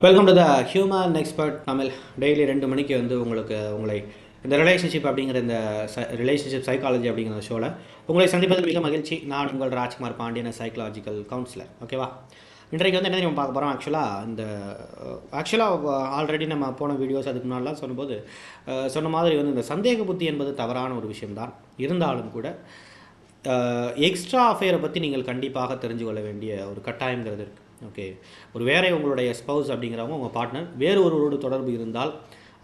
Welcome to the human expert Tamil daily ரெண்டு மணிக்கு வந்து உங்களுக்கு உங்களை இந்த ரிலேஷன்ஷிப் அப்படிங்கிற இந்த ரிலேஷன்ஷிப் சைக்காலஜி அப்படிங்கிற ஷோவில் உங்களை சந்திப்பதில் மிக மகிழ்ச்சி. நான் உங்கள் ராஜ்குமார் பாண்டியன் சைக்காலஜிக்கல் கவுன்சிலர் ஓகேவா இன்றைக்கு வந்து என்ன நம்ம பார்க்க போகிறோம் ஆக்சுவலாக இந்த ஆக்சுவலாக ஆல்ரெடி நம்ம போன வீடியோஸ் அதுக்கு முன்னாடிலாம் சொல்லும்போது சொன்ன மாதிரி வந்து இந்த சந்தேக புத்தி என்பது தவறான ஒரு விஷயம்தான். இருந்தாலும் கூட எக்ஸ்ட்ரா அஃபேரை பற்றி நீங்கள் கண்டிப்பாக தெரிஞ்சு கொள்ள வேண்டிய ஒரு கட்டாயங்கிறது இருக்குது ஓகே ஒரு வேற உங்களுடைய ஸ்பவுஸ் அப்படிங்கிறவங்க உங்கள் பார்ட்னர் வேறு ஒருவரோடு தொடர்பு இருந்தால்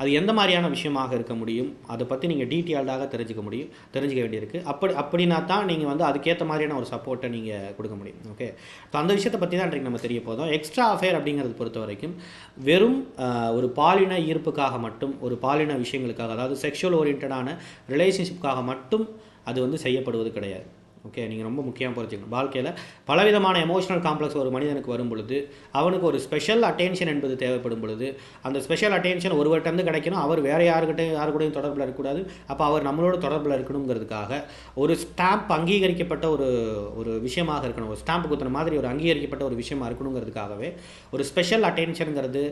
அது எந்த மாதிரியான விஷயமாக இருக்க முடியும்? அதை பற்றி நீங்கள் டீட்டெயில்டாக தெரிஞ்சுக்க முடியும் தெரிஞ்சுக்க வேண்டியிருக்கு. அப்படி அப்படின்னா தான் நீங்கள் வந்து அதுக்கேற்ற மாதிரியான ஒரு சப்போர்ட்டை நீங்கள் கொடுக்க முடியும். ஓகே ஸோ அந்த விஷயத்தை பற்றி தான் இன்றைக்கு நம்ம தெரிய போதும் எக்ஸ்ட்ரா அஃபேர் அப்படிங்கிறது பொறுத்த வரைக்கும் வெறும் ஒரு பாலின ஈர்ப்புக்காக மட்டும் ஒரு பாலின விஷயங்களுக்காக அதாவது செக்ஷுவல் ஓரியன்டான ரிலேஷன்ஷிப்புக்காக மட்டும் அது வந்து செய்யப்படுவது கிடையாது. ஓகே நீங்கள் ரொம்ப முக்கியமாக புரிஞ்சுக்கணும். வாழ்க்கையில் பலவிதமான எமோஷனல் காம்ப்ளெக்ஸ் ஒரு மனிதனுக்கு வரும் பொழுது அவனுக்கு ஒரு ஸ்பெஷல் அட்டென்ஷன் என்பது தேவைப்படும் பொழுது அந்த ஸ்பெஷல் அட்டென்ஷன் ஒருவர்கிட்ட கிடைக்கணும். அவர் வேறு யாருக்கிட்ட யாரு கூடயும் தொடர்பில் இருக்கக்கூடாது. அப்போ அவர் நம்மளோட தொடர்பில் இருக்கணுங்கிறதுக்காக ஒரு ஸ்டாம்ப் அங்கீகரிக்கப்பட்ட ஒரு ஒரு விஷயமாக இருக்கணும். ஒரு ஸ்டாம்ப் குத்துன மாதிரி ஒரு அங்கீகரிக்கப்பட்ட ஒரு விஷயமா இருக்கணுங்கிறதுக்காகவே ஒரு ஸ்பெஷல் அட்டென்ஷனுங்கிறது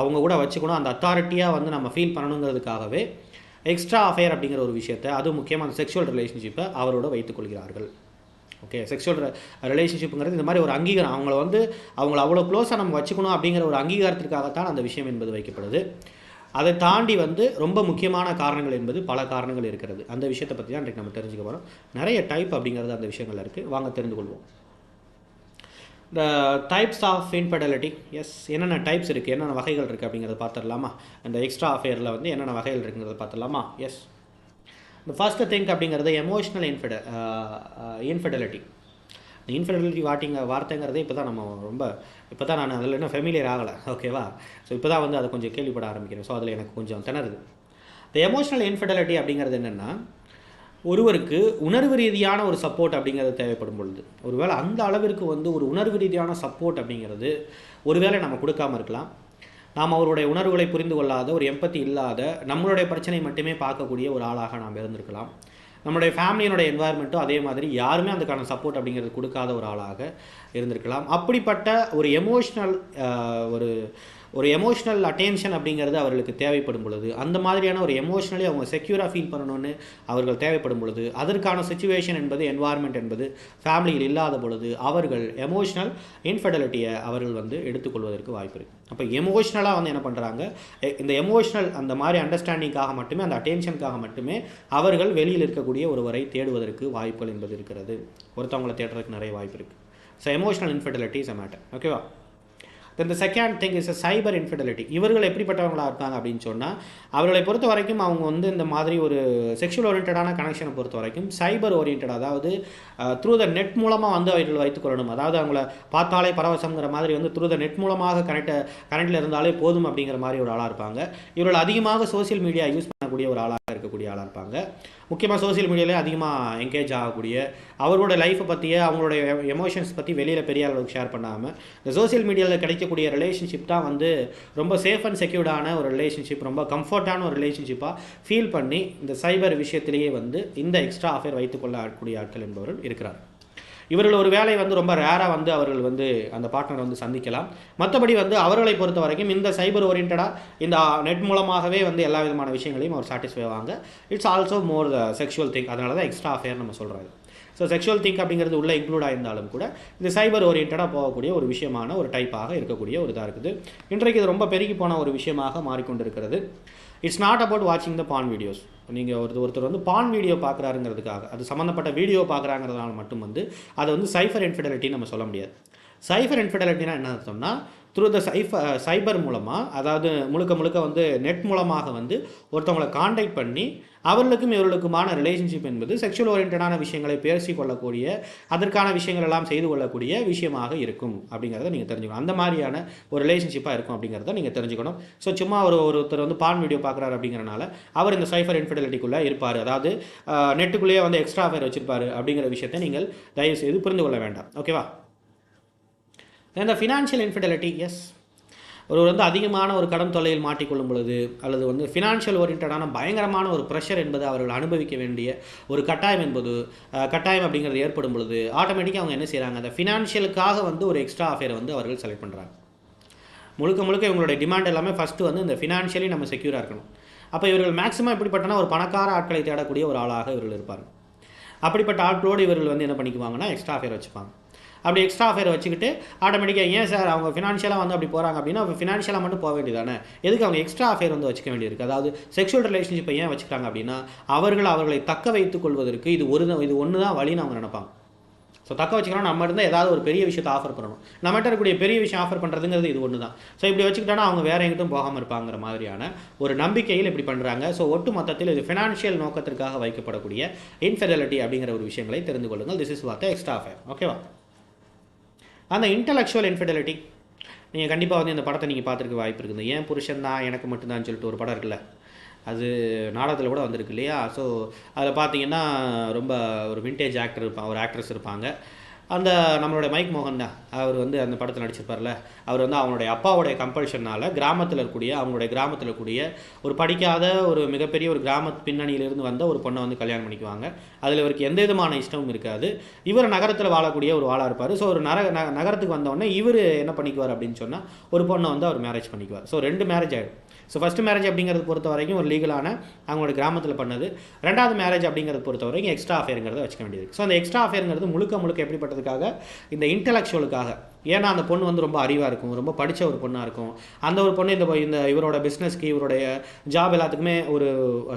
அவங்க கூட வச்சுக்கணும். அந்த அத்தாரிட்டியாக வந்து நம்ம ஃபீல் பண்ணணுங்கிறதுக்காகவே எக்ஸ்ட்ரா அஃபேர் அப்படிங்கிற ஒரு விஷயத்தை அது முக்கியமாக அந்த செக்ஷுவல் ரிலேஷன்ஷிப்பை அவரோட வைத்துக்கொள்கிறார்கள் ஓகே செக்ஷுவல் ரிலேஷன்ஷிப்புங்கிறது இந்த மாதிரி ஒரு அங்கீகாரம். அவங்கள வந்து அவங்கள அவ்வளோ க்ளோஸாக நம்ம வச்சுக்கணும் அப்படிங்கிற ஒரு அங்கீகாரத்திற்காகத்தான் அந்த விஷயம் என்பது வைக்கப்படுது. அதை தாண்டி வந்து ரொம்ப முக்கியமான காரணங்கள் என்பது பல காரணங்கள் இருக்கிறது. அந்த விஷயத்தை பற்றி தான் இன்றைக்கு நம்ம தெரிஞ்சுக்க போகிறோம் நிறைய டைப் அப்படிங்கிறது அந்த விஷயங்கள் இருக்குது வாங்க தெரிந்து கொள்வோம். இந்த டைப்ஸ் ஆஃப் இன்ஃபெடலிட்டி எஸ் என்னென்ன டைப்ஸ் இருக்குது என்னென்ன வகைகள் இருக்குது அப்படிங்கிறத பார்த்துடலாமா? இந்த எக்ஸ்ட்ரா அஃபேரில் வந்து என்னென்ன வகைகள் இருக்குங்கிறத பார்த்துடலாமா? எஸ் இந்த ஃபஸ்ட்டு திங்க் அப்படிங்கிறது எமோஷ்னல் இன்ஃபிட இன்ஃபெர்டிலிட்டி இந்த இன்ஃபெர்டிலிட்டி வாட்டிங்க வார்த்தைங்கிறதே இப்போ தான் நம்ம ரொம்ப இப்போ தான் நான் அதில் இன்னும் ஃபெமிலியர் ஆகலை ஓகேவா ஸோ இப்போ தான் வந்து அதை கொஞ்சம் கேள்விப்பட ஆரம்பிக்கிறேன். ஸோ அதில் எனக்கு கொஞ்சம் திணறுது. இந்த எமோஷ்னல் இன்ஃபெர்டிலிட்டி அப்படிங்கிறது என்னென்னா ஒருவருக்கு உணர்வு ரீதியான ஒரு சப்போர்ட் அப்படிங்கிறது தேவைப்படும் பொழுது. ஒருவேளை அந்த அளவிற்கு வந்து ஒரு உணர்வு ரீதியான சப்போர்ட் அப்படிங்கிறது ஒருவேளை நம்ம கொடுக்காம இருக்கலாம். நாம் அவருடைய உணர்வுகளை புரிந்து கொள்ளாத ஒரு எம்பத்தி இல்லாத நம்மளுடைய பிரச்சனை மட்டுமே பார்க்கக்கூடிய ஒரு ஆளாக நாம் இருந்திருக்கலாம். நம்மளுடைய ஃபேமிலியினுடைய என்வாயர்மெண்ட்டும் அதே மாதிரி யாருமே அதுக்கான சப்போர்ட் அப்படிங்கிறது கொடுக்காத ஒரு ஆளாக இருந்திருக்கலாம். அப்படிப்பட்ட ஒரு எமோஷ்னல் ஒரு ஒரு எமோஷ்னல் அட்டென்ஷன் அப்படிங்கிறது அவர்களுக்கு தேவைப்படும் பொழுது அந்த மாதிரியான ஒரு எமோஷ்னலி அவங்க செக்யூராக ஃபீல் பண்ணணும்னு அவர்கள் தேவைப்படும் பொழுது அதற்கான சுச்சுவேஷன் என்பது என்வாயர்மெண்ட் என்பது ஃபேமிலியில் இல்லாத பொழுது அவர்கள் எமோஷ்னல் இன்ஃபெடலிட்டியை அவர்கள் வந்து எடுத்துக்கொள்வதற்கு வாய்ப்பு இருக்குது அப்போ எமோஷ்னலாக வந்து என்ன பண்ணுறாங்க இந்த எமோஷ்னல் அந்த மாதிரி அண்டர்ஸ்டாண்டிங்காக மட்டுமே அந்த அட்டென்ஷனுக்காக மட்டுமே அவர்கள் வெளியில் இருக்கக்கூடிய ஒருவரை தேடுவதற்கு வாய்ப்புகள் என்பது இருக்கிறது. ஒருத்தவங்களை தேடுறதுக்கு நிறைய வாய்ப்பு இருக்குது so emotional infidelity is a matter ஓகேவா then the second thing is a cyber infidelity இவர்கள் எப்படிப்பட்டவங்களாக இருக்காங்க அப்படின்னு சொன்னால் அவர்களை பொறுத்த வரைக்கும் அவங்க வந்து இந்த மாதிரி ஒரு செக்ஷுவல் ஓரியன்டான கனெக்ஷனை பொறுத்த வரைக்கும் சைபர் ஓரியன்ட் அதாவது த்ரூ த நெட் மூலமாக வந்து அவர்கள் வைத்துக்கொள்ளணும் அதாவது அவங்கள பார்த்தாலே பரவசங்கிற மாதிரி வந்து த்ரூ த நெட் மூலமாக கனெக்ட் கனெக்டில் இருந்தாலே போதும் அப்படிங்கிற மாதிரி ஒரு ஆளாக இருப்பாங்க. இவர்கள் அதிகமாக சோஷியல் மீடியா யூஸ் பண்ணக்கூடிய ஒரு ஆளாக இருக்கக்கூடிய ஆளாக இருப்பாங்க. முக்கியமாக சோசியல் மீடியாவில் அதிகமாக என்கேஜ் ஆகக்கூடிய அவரோட லைஃப்பை பற்றிய அவங்களோட எமோஷன்ஸ் பற்றி வெளியில் பெரிய அளவுக்கு ஷேர் பண்ணாமல் இந்த சோசியல் மீடியாவில் கிடைக்கக்கூடிய ரிலேஷன்ஷிப் தான் வந்து ரொம்ப சேஃப் அண்ட் செக்யூர்டான ஒரு ரிலேஷன்ஷிப் ரொம்ப கம்ஃபர்ட்டான ஒரு ரிலேஷன்ஷிப்பாக ஃபீல் பண்ணி இந்த சைபர் விஷயத்திலேயே வந்து இந்த எக்ஸ்ட்ரா அஃபேர் வைத்துக்கொள்ளக்கூடிய ஆட்கள் என்பவர்கள் இருக்கிறார் இவர்கள் ஒரு வேலை வந்து ரொம்ப ரேராக வந்து அவர்கள் வந்து அந்த பார்ட்னரை வந்து சந்திக்கலாம். மற்றபடி வந்து அவர்களை பொறுத்த வரைக்கும் இந்த சைபர் ஓரியன்டாக இந்த நெட் மூலமாகவே வந்து எல்லா விதமான விஷயங்களையும் அவர் சாட்டிஸ்ஃபை ஆவாங்க. It's also more the sexual thing அதனால தான் எக்ஸ்ட்ரா அஃபேர் நம்ம சொல்கிறது ஸோ செக்ஷுவல் திங்க் அப்படிங்கிறது உள்ளே இன்க்ளூட் ஆயிருந்தாலும் கூட இந்த சைபர் ஓரியன்டாக போகக்கூடிய ஒரு விஷயமான ஒரு டைப்பாக இருக்கக்கூடிய ஒரு இதாக இருக்குது. இன்றைக்கு இது ரொம்ப பெருகி போன ஒரு விஷயமாக மாறிக்கொண்டிருக்கிறது. இட்ஸ் நாட் அபவுட் வாட்சிங் த பான் வீடியோஸ் நீங்கள் ஒருத்தர் ஒருத்தர் வந்து பான் வீடியோ பார்க்குறாருங்கிறதுக்காக அது சம்மந்தப்பட்ட வீடியோ பார்க்குறாங்கிறதுனால மட்டும் வந்து அதை வந்து சைஃபர் இன்ஃபிடலிட்டின்னு நம்ம சொல்ல முடியாது. சைஃபர் இன்ஃபிடலிட்டினா என்ன அர்த்தம்னா த்ரூ த சைஃப சைபர் மூலமாக அதாவது முழுக்க முழுக்க வந்து நெட் மூலமாக வந்து ஒருத்தவங்களை காண்டாக்ட் பண்ணி அவர்களுக்கும் இவர்களுக்குமான ரிலேஷன்ஷிப் என்பது செக்ஷுவல் ஓரியன்டான விஷயங்களை பேசி கொள்ளக்கூடிய அதற்கான விஷயங்கள் எல்லாம் செய்து கொள்ளக்கூடிய விஷயமாக இருக்கும் அப்படிங்கிறத நீங்கள் தெரிஞ்சுக்கணும். அந்த மாதிரியான ஒரு ரிலேஷன்ஷிப்பாக இருக்கும் அப்படிங்கிறத நீங்கள் தெரிஞ்சுக்கணும். ஸோ சும்மா ஒரு ஒருத்தர் வந்து பான் வீடியோ பார்க்குறாரு அப்படிங்கிறனால அவர் இந்த சைஃபர் இன்ஃபிடலிட்டிக்குள்ளே இருப்பார். அதாவது நெட்டுக்குள்ளேயே வந்து எக்ஸ்ட்ரா ஃபயர் வச்சிருப்பார் அப்படிங்கிற விஷயத்தை நீங்கள் தயவு செய்து புரிந்து கொள்ள வேண்டாம். ஓகேவா இந்த ஃபினான்ஷியல் இன்ஃபிடலிட்டி எஸ் ஒருவர் வந்து அதிகமான ஒரு கடன் தொல்லையில் மாட்டிக்கொள்ளும் பொழுது அல்லது வந்து ஃபினான்ஷியல் ஓரியன்டான பயங்கரமான ஒரு ப்ரெஷர் என்பது அவர்கள் அனுபவிக்க வேண்டிய ஒரு கட்டாயம் என்பது கட்டாயம் அப்படிங்கிறது ஏற்படும் பொழுது ஆட்டோமேட்டிக்காக அவங்க என்ன செய்கிறாங்க அந்த ஃபினான்ஷியலுக்காக வந்து ஒரு எக்ஸ்ட்ரா அஃபேரை வந்து அவர்கள் செலக்ட் பண்ணுறாங்க முழுக்க முழுக்க இவங்களுடைய டிமாண்ட் எல்லாமே ஃபஸ்ட்டு வந்து இந்த ஃபினான்ஷியலி நம்ம செக்யூராக இருக்கணும். அப்போ இவர்கள் மேக்ஸிமம் எப்படிப்பட்டனா ஒரு பணக்கார ஆட்களை தேடக்கூடிய ஒரு ஆளாக இவர்கள் இருப்பாங்க அப்படிப்பட்ட ஆட்களோடு இவர்கள் வந்து என்ன பண்ணிக்குவாங்கன்னா எக்ஸ்ட்ரா அஃபேர் வச்சுப்பாங்க. அப்படி எக்ஸ்ட்ரா அஃபேர் வச்சுக்கிட்டு ஆட்டோமேட்டிக்காக ஏன் சார் அவங்க ஃபினான்ஷியலாக வந்து அப்படி போகிறாங்க அப்படின்னா ஃபினான்ஷியலாக மட்டும் போக வேண்டியதானே எதுக்கு அவங்க எக்ஸ்ட்ரா அஃபேர் வந்து வச்சுக்க வேண்டியிருக்கு? அதாவது செக்ஷுவல் ரிலேஷன்ஷிப்பை ஏன் வச்சுக்கிறாங்க அப்படின்னா அவர்கள் அவர்களை தக்க வைத்துக் கொள்வதற்கு இது ஒரு இது ஒன்று தான் வழின்னு அவங்க நினைப்பாங்க. ஸோ தக்க வச்சுக்கணும் நம்ம இருந்தால் ஏதாவது ஒரு பெரிய விஷயத்தை ஆஃபர் பண்ணணும். நம்மகிட்ட இருக்கக்கூடிய பெரிய விஷயம் ஆஃபர் பண்ணுறதுங்கிறது இது ஒன்று தான் ஸோ இப்படி வச்சுக்கிட்டோன்னா அவங்க வேற எங்கிட்டும் போகாமல் இருப்பாங்கிற மாதிரியான ஒரு நம்பிக்கையில் இப்படி பண்ணுறாங்க ஸோ ஒட்டு மொத்தத்தில் இது ஃபினான்ஷியல் நோக்கத்திற்காக வைக்கப்படக்கூடிய இன்ஃபெடலிட்டி அப்படிங்கிற ஒரு விஷயங்களை தெரிந்து கொள்ளுங்கள். திஸ் இஸ் வார்த்தை எக்ஸ்ட்ரா ஃபேர் ஓகேவா அந்த இன்டலெக்சுவல் இன்ஃபிடலிட்டி நீங்கள் கண்டிப்பாக வந்து இந்த படத்தை நீங்கள் பார்த்துருக்க வாய்ப்பு இருக்குது. ஏன் புருஷன் தான் எனக்கு மட்டும்தான் சொல்லிட்டு ஒரு படம் இருக்குல்ல? அது நாடகத்தில் கூட வந்திருக்கு இல்லையா? ஸோ அதில் பார்த்தீங்கன்னா ரொம்ப ஒரு விண்டேஜ் ஆக்டர் இருப்பாங்க ஒரு ஆக்ட்ரஸ் இருப்பாங்க. அந்த நம்மளுடைய மைக் மோகன் தான். அவர் வந்து அந்த படத்தில் நடிச்சிருப்பார்ல. அவர் வந்து அவனுடைய அப்பாவுடைய கம்பல்ஷனால் கிராமத்தில் இருக்கக்கூடிய அவங்களுடைய கிராமத்தில் இருக்கக்கூடிய ஒரு படிக்காத ஒரு மிகப்பெரிய ஒரு கிராம பின்னணியிலிருந்து வந்த ஒரு பொண்ணை வந்து கல்யாணம் பண்ணிக்குவாங்க. அதில் இவருக்கு எந்த விதமான இஷ்டமும் இருக்காது. இவர் நகரத்தில் வாழக்கூடிய ஒரு வாழா இருப்பார். ஸோ ஒரு நர ந- நகரத்துக்கு வந்தோடனே இவர் என்ன பண்ணிக்குவார் அப்படின்னு சொன்னால் ஒரு பொண்ணை வந்து அவர் மேரேஜ் பண்ணிக்குவார். ஸோ ரெண்டு மேரேஜ் ஆகிடும் ஸோ ஃபஸ்ட்டு மேரேஜ் அப்படிங்கிறது பொறுத்த வரைக்கும் ஒரு லீகலான அவங்களோட கிராமத்தில் பண்ணது. ரெண்டாவது மேரேஜ் அப்படிங்கிறது பொறுத்த வரைக்கும் எக்ஸ்ட்ரா அஃபேருங்கிறத வச்சுக்க வேண்டியது ஸோ அந்த எக்ஸ்ட்ரா அஃபேருங்கிறது முழுக்க முழுக்க எப்படிப்பட்டதுக்காக? இந்த இன்டலெக்சுவலுக்காக ஏன்னா அந்த பொண்ணு வந்து ரொம்ப அறிவாக இருக்கும் ரொம்ப படித்த ஒரு பொண்ணாக இருக்கும். அந்த ஒரு பொண்ணு இந்த இந்த இவரோட பிஸ்னஸ்க்கு இவருடைய ஜாப் எல்லாத்துக்குமே ஒரு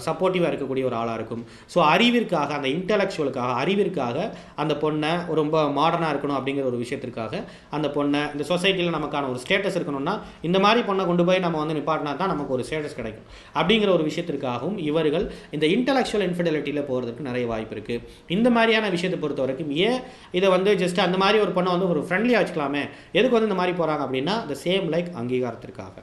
சப்போர்ட்டிவாக இருக்கக்கூடிய ஒரு ஆளாக இருக்கும். ஸோ அறிவிற்காக அந்த இன்டலெக்சுவலுக்காக அறிவிற்காக அந்த பொண்ணை ரொம்ப மாடர்னாக இருக்கணும் அப்படிங்கிற ஒரு விஷயத்திற்காக அந்த பொண்ணை இந்த சொசைட்டியில் நமக்கான ஒரு ஸ்டேட்டஸ் இருக்கணும்னா இந்த மாதிரி பொண்ணை கொண்டு போய் நம்ம வந்து நிப்பாட்டினா தான் நமக்கு ஒரு ஸ்டேட்டஸ் கிடைக்கும். அப்படிங்கிற ஒரு விஷயத்திற்காகவும் இவர்கள் இந்த இன்டலெக்சுவல் இன்ஃபிடலிட்டியில் போகிறதுக்கு நிறைய வாய்ப்பு இருக்குது இந்த மாதிரியான விஷயத்தை பொறுத்த வரைக்கும் ஏன் இதை வந்து ஜஸ்ட் அந்த மாதிரி ஒரு பொண்ணை வந்து ஒரு ஃப்ரெண்ட்லியாக வச்சுக்கலாமே எதுக்கு வந்து இந்த மாதிரி போகிறாங்க அப்படின்னா இந்த சேம் லைக் அங்கீகாரத்திற்காக.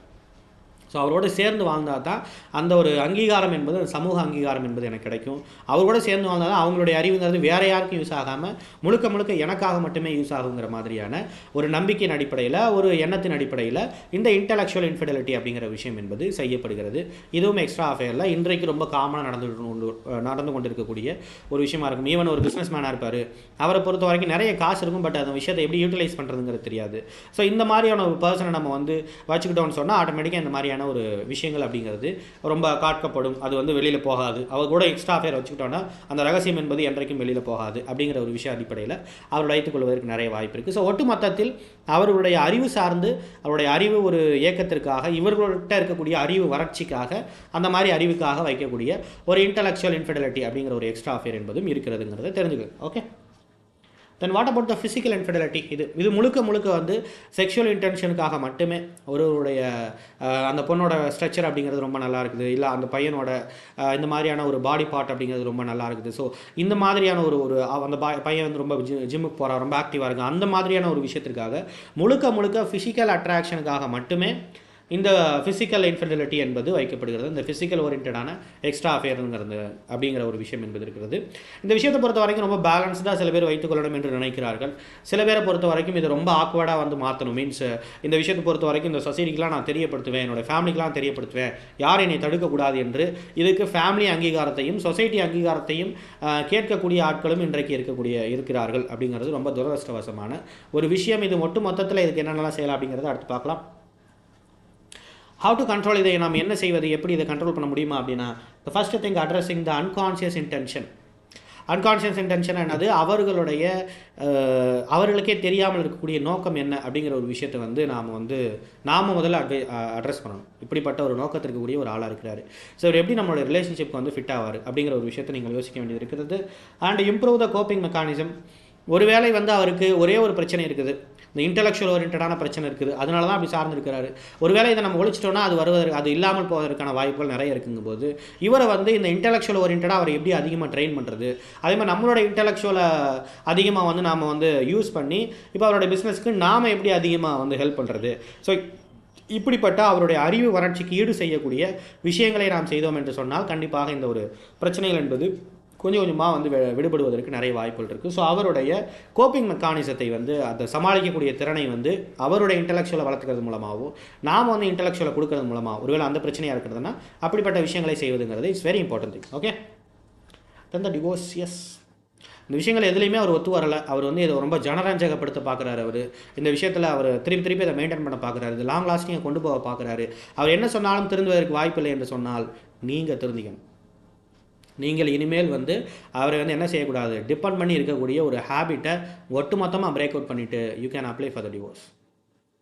ஸோ அவரோட சேர்ந்து வாழ்ந்தால் தான் அந்த ஒரு அங்கீகாரம் என்பது அந்த சமூக அங்கீகாரம் என்பது எனக்கு கிடைக்கும். அவரோட சேர்ந்து வாழ்ந்தால் தான் அவங்களுடைய அறிவுங்கிறது வேற யாருக்கும் யூஸ் ஆகாமல் முழுக்க முழுக்க எனக்காக மட்டுமே யூஸ் ஆகுங்கிற மாதிரியான ஒரு நம்பிக்கையின் அடிப்படையில் ஒரு எண்ணத்தின் அடிப்படையில் இந்த இன்டலெக்சுவல் இன்ஃபிடலிட்டி அப்படிங்கிற விஷயம் என்பது செய்யப்படுகிறது. இதுவும் எக்ஸ்ட்ரா அஃபேரில் இன்றைக்கு ரொம்ப காமனாக நடந்து நடந்து கொண்டிருக்கக்கூடிய ஒரு விஷயமா இருக்கும். ஈவன் ஒரு பிஸ்னஸ் மேனாக இருப்பார். அவரை பொறுத்த வரைக்கும் நிறைய காசு இருக்கும் பட் அந்த விஷயத்தை எப்படி யூட்டிலைஸ் பண்ணுறதுங்கிறது தெரியாது. ஸோ இந்த மாதிரியான ஒரு பர்சனை நம்ம வந்து வச்சுக்கிட்டோம்னு சொன்னால் ஆட்டோமேட்டிக்காக இந்த மாதிரியான ஒரு விஷயங்கள் அப்படிங்கிறது ரொம்ப காட்கப்படும். அது வந்து வெளியில் போகாது. அவர் கூட எக்ஸ்ட்ரா அஃபேர் வச்சுக்கிட்டோன்னா அந்த ரகசியம் என்பது என்றைக்கும் வெளியில் போகாது அப்படிங்கிற ஒரு விஷயம் அடிப்படையில் அவர் வைத்துக்கொள்வதற்கு நிறைய வாய்ப்பு இருக்குது ஸோ ஒட்டு மொத்தத்தில் அவர்களுடைய அறிவு சார்ந்து அவருடைய அறிவு ஒரு இயக்கத்திற்காக இவர்கள்ட்ட இருக்கக்கூடிய அறிவு வறட்சிக்காக அந்த மாதிரி அறிவுக்காக வைக்கக்கூடிய ஒரு இன்டலெக்சுவல் இன்ஃபிடலிட்டி அப்படிங்கிற ஒரு எக்ஸ்ட்ரா அஃபேர் என்பதும் இருக்கிறதுங்கிறத தெரிஞ்சுக்கோங்க. Okay then what about the physical infidelity இது இது முழுக்க முழுக்க வந்து செக்ஷுவல் இன்டென்ஷனுக்காக மட்டுமே ஒருவருடைய அந்த பொண்ணோட ஸ்ட்ரக்சர் அப்படிங்கிறது ரொம்ப நல்லா இருக்குது. இல்லை அந்த பையனோட இந்த மாதிரியான ஒரு பாடி பார்ட் அப்படிங்கிறது ரொம்ப நல்லா இருக்குது. ஸோ இந்த மாதிரியான ஒரு ஒரு அந்த பையன் வந்து ரொம்ப ஜி ஜிம்முக்கு போகிறான் ரொம்ப ஆக்டிவாக இருக்கு அந்த மாதிரியான ஒரு விஷயத்திற்காக முழுக்க முழுக்க ஃபிசிக்கல் அட்ராக்ஷனுக்காக மட்டுமே இந்த ஃபிசிக்கல் இன்ஃபெர்டிலிட்டி என்பது வைக்கப்படுகிறது. இந்த ஃபிசிக்கல் ஓரியன்டான எக்ஸ்ட்ரா அஃபேருங்கிறது அப்படிங்கிற ஒரு விஷயம் என்பது இருக்கிறது. இந்த விஷயத்தை பொறுத்த வரைக்கும் ரொம்ப பேலன்ஸ்டாக சில பேர் வைத்துக்கொள்ளணும் என்று நினைக்கிறார்கள். சில பேரை பொறுத்த வரைக்கும் இது ரொம்ப ஆக்வர்டாக வந்து மாற்றணும் மீன்ஸ் இந்த விஷயத்தை பொறுத்த வரைக்கும் இந்த சொசைட்டிக்கெலாம் நான் தெரியப்படுத்துவேன். என்னோட ஃபேமிலிக்கெலாம் தெரியப்படுத்துவேன். யார் என்னை தடுக்கக்கூடாது என்று இதுக்கு ஃபேமிலி அங்கீகாரத்தையும் சொசைட்டி அங்கீகாரத்தையும் கேட்கக்கூடிய ஆட்களும் இன்றைக்கு இருக்கக்கூடிய இருக்கிறார்கள் அப்படிங்கிறது ரொம்ப துரதிருஷ்டவசமான ஒரு விஷயம். இது ஒட்டு மொத்தத்தில் இதுக்கு என்னென்னலாம் செய்யலாம் அப்படிங்கிறத அடுத்து பார்க்கலாம். ஹவு டு கண்ட்ரோல் இதை நாம் என்ன செய்வது? எப்படி இதை கண்ட்ரோல் பண்ண முடியுமா அப்படின்னா the first thing addressing the unconscious intention unconscious intention என்னது? அவர்களுடைய அவர்களுக்கே தெரியாமல் இருக்கக்கூடிய நோக்கம் என்ன அப்படிங்கிற ஒரு விஷயத்தை வந்து நாம் வந்து நாம் முதல்ல அட்வை அட்ரஸ் பண்ணணும். இப்படிப்பட்ட ஒரு நோக்கத்திற்கு கூடிய ஒரு ஆளாக இருக்கிறார். ஸோ இவர் எப்படி நம்மளோட ரிலேஷன்ஷிப்க்கு வந்து ஃபிட் ஆவார் அப்படிங்கிற ஒரு விஷயத்தை நீங்கள் யோசிக்க வேண்டியது இருக்கிறது. And improve the coping mechanism ஒருவேளை வந்து அவருக்கு ஒரே ஒரு பிரச்சனை இருக்குது. இந்த இன்டலெக்சுவல் ஓரியன்டான பிரச்சனை இருக்குது. அதனால தான் அப்படி சார்ந்திருக்கிறாரு. ஒருவேளை இதை நம்ம ஒழிச்சிட்டோம்னா அது வருவதற்கு அது இல்லாமல் போவதற்கான வாய்ப்புகள் நிறைய இருக்குங்கும்போது போது இவரை வந்து இந்த இன்டலெக்சுவல் ஓரியன்டாக அவரை எப்படி அதிகமாக ட்ரெயின் பண்ணுறது அதே மாதிரி நம்மளோட இன்டலெக்சுவலை அதிகமாக வந்து நாம் வந்து யூஸ் பண்ணி இப்போ அவரோட பிஸ்னஸ்க்கு நாம் எப்படி அதிகமாக வந்து ஹெல்ப் பண்ணுறது ஸோ இப்படிப்பட்ட அவருடைய அறிவு வறட்சிக்கு ஈடு செய்யக்கூடிய விஷயங்களை நாம் செய்தோம் என்று சொன்னால் கண்டிப்பாக இந்த ஒரு பிரச்சனைகள் என்பது கொஞ்சம் கொஞ்சமாக வந்து வி- விடுபடுவதற்கு நிறைய வாய்ப்புகள் இருக்குது ஸோ அவருடைய கோப்பிங் மெக்கானிசத்தை வந்து அதை சமாளிக்கக்கூடிய திறனை வந்து அவருடைய இன்டலெக்சுவலை வளர்த்துக்கிறது மூலமாகவோ நாம் வந்து இன்டலெக்சுவலை கொடுக்கறது மூலமாக ஒருவேளை அந்த பிரச்சனையாக இருக்கிறதுனா அப்படிப்பட்ட விஷயங்களை செய்வதுங்கிறது it's very important thing okay then the divorce yes இந்த விஷயங்கள் எதுலேயுமே அவர் ஒத்து வரலை. அவர் வந்து இதை ரொம்ப ஜனரஞ்சகப்படுத்த பார்க்குறாரு அவர். இந்த விஷயத்தில் அவர் திருப்பி திருப்பி அதை மெயின்டைன் பண்ண பார்க்குறாரு இது லாங் லாஸ்டிங்கை கொண்டு போக பார்க்குறாரு அவர் என்ன சொன்னாலும் திருந்துவதற்கு வாய்ப்பு இல்லை என்று சொன்னால் நீங்கள் திருந்திக்கணும். நீங்கள் இனிமேல் வந்து அவரை வந்து என்ன செய்யக்கூடாது? டிபெண்ட் பண்ணி இருக்கக்கூடிய ஒரு ஹேபிட்டை ஒட்டுமொத்தமாக பிரேக் அவுட் பண்ணிவிட்டு you can apply for the divorce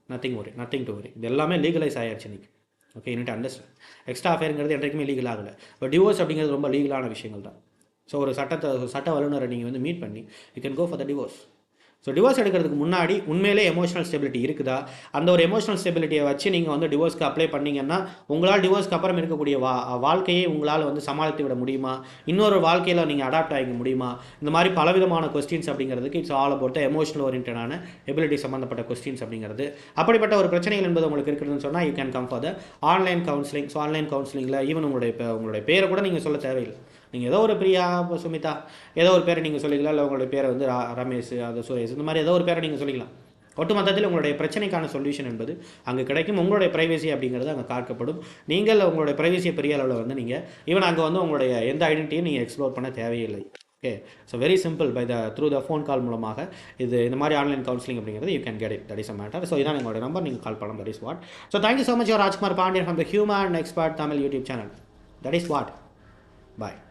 nothing worry nothing to worry இது எல்லாமே லீகலைஸ் ஆயிடுச்சு இன்னைக்கு. Okay you need understand extra அஃபேருங்கிறது என்றைக்குமே லீகல் ஆகலை. இப்போ டிவோர்ஸ் அப்படிங்கிறது ரொம்ப லீகலான விஷயங்கள் தான். ஸோ ஒரு சட்டத்தை சட்ட வல்லுநரை நீங்கள் வந்து மீட் பண்ணி you can go for the divorce so divorce எடுக்கிறதுக்கு முன்னாடி உண்மையிலே எமோஷனல் ஸ்டெபிலிட்டி இருக்குதா? அந்த ஒரு எமோஷனல் ஸ்டெபிலிட்டியை வச்சு நீங்கள் வந்து டிவோர்ஸ்க்கு அப்ளை பண்ணிங்கன்னா உங்களால் டிவோர்ஸ்க்கு அப்புறம் இருக்கக்கூடிய வா வாழ்க்கையை உங்களால் வந்து சமாளித்து விட முடியுமா? இன்னொரு வாழ்க்கையில் நீங்கள் அடாப்ட் ஆகிக்க முடியுமா? இந்த மாதிரி பலவிதமான கொஸ்டின்ஸ் அப்படிங்கிறதுக்கு இட்ஸ் ஆல் அபவுட் எமோஷனல் ஓரியன்டான எபிலிட்டி சம்மந்தப்பட்ட கொஸ்டின்ஸ் அப்படிங்கிறது. அப்படிப்பட்ட ஒரு பிரச்சனைகள் என்பது உங்களுக்கு இருக்குதுன்னு சொன்னால் you can come for the online counselling so online கவுன்சிலிங்கில் ஈவன் உங்களுடைய உங்களுடைய பேரை கூட நீங்கள் சொல்ல தேவையில்லை. நீங்கள் ஏதோ ஒரு பிரியா சுமிதா ஏதோ ஒரு பேரை நீங்கள் சொல்லிக்கலாம். இல்லை உங்களுடைய பேரை வந்து ரா- ரமேஷ் அது சுரேஷ் இந்த மாதிரி ஏதோ ஒரு பேரை நீங்கள் சொல்லிக்கலாம். ஒட்டுமொத்தத்தில் உங்களுடைய பிரச்சனைக்கான சொல்யூஷன் என்பது அங்கே கிடைக்கும். உங்களுடைய ப்ரைவசி அப்படிங்கிறது அங்கே காக்கப்படும். நீங்கள் உங்களுடைய ப்ரைவசியை பெரிய அளவில் வந்து நீங்கள் ஈவன் அங்கே வந்து உங்களுடைய எந்த ஐடென்டிட்டியும் நீங்கள் எக்ஸ்ப்ளோர் பண்ண தேவையில்லை. Okay so very simple by the through the phone call மூலமாக இது இந்த மாதிரி ஆன்லைன் கவுன்சிலிங் அப்படிங்கிறது you can get it that is a matter so இதான் உங்களுடைய நம்பர் நீங்கள் கால் பண்ணலாம். That is what so thank you so much Rajkumar Pandian from the human expert Tamil YouTube channel that is what bye